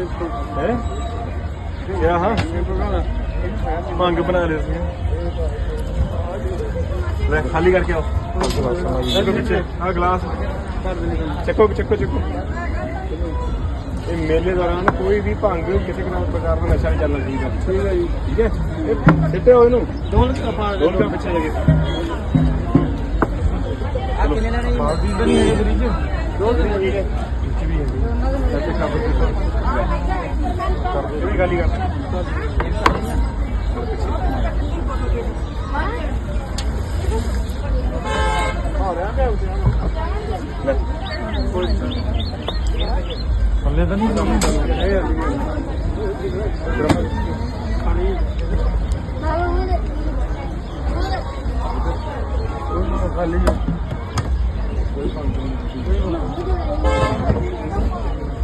ਹੈ ਯਾ ਹਾਂ ਮੰਗ ਬਣਾ ਲਿਆ ਸੀ। ਲੈ ਖਾਲੀ ਕਰਕੇ ਆਓ। ਚੱਕੋ ਪਿੱਛੇ ਆ ਗਲਾਸ। ਚੱਕੋ ਚੱਕੋ ਚੱਕੋ। ਇਹ ਮੇਲੇ ਦੌਰਾਨ ਕੋਈ ਵੀ ਭੰਗ ਕਿਸੇ ਕਿਸਮ ਪ੍ਰਕਾਰ ਦਾ ਨਸ਼ਾ ਨਹੀਂ ਚੱਲਣਾ ਚਾਹੀਦਾ। ਠੀਕ ਹੈ ਜੀ। ਠੀਕ ਹੈ? ਇਹ ਸਿੱਟੇ ਹੋਏ ਨੂੰ। ਦੋਲ ਆਪਾਂ ਦੋਲ ਦਾ ਪਿੱਛੇ ਲੱਗੇ ਆ ਕਿੰਨੇ ਲੈਣੇ ਬਾਦੀ ਬਣੀ ਹੈ ਫ੍ਰਿਜ। ਦੋ ਹੈ ਵੀ ਹੈ। ਇਹ ਗਾਲੀ ਕਰ ਆ ਰਿਹਾ ਮੈਂ ਲੈ ਹੱਲੇ ਤਾਂ ਨਹੀਂ ਕੰਮ ਖਾਲੀ ਕੋਈ ਫੰਕਸ਼ਨ ਨਹੀਂ।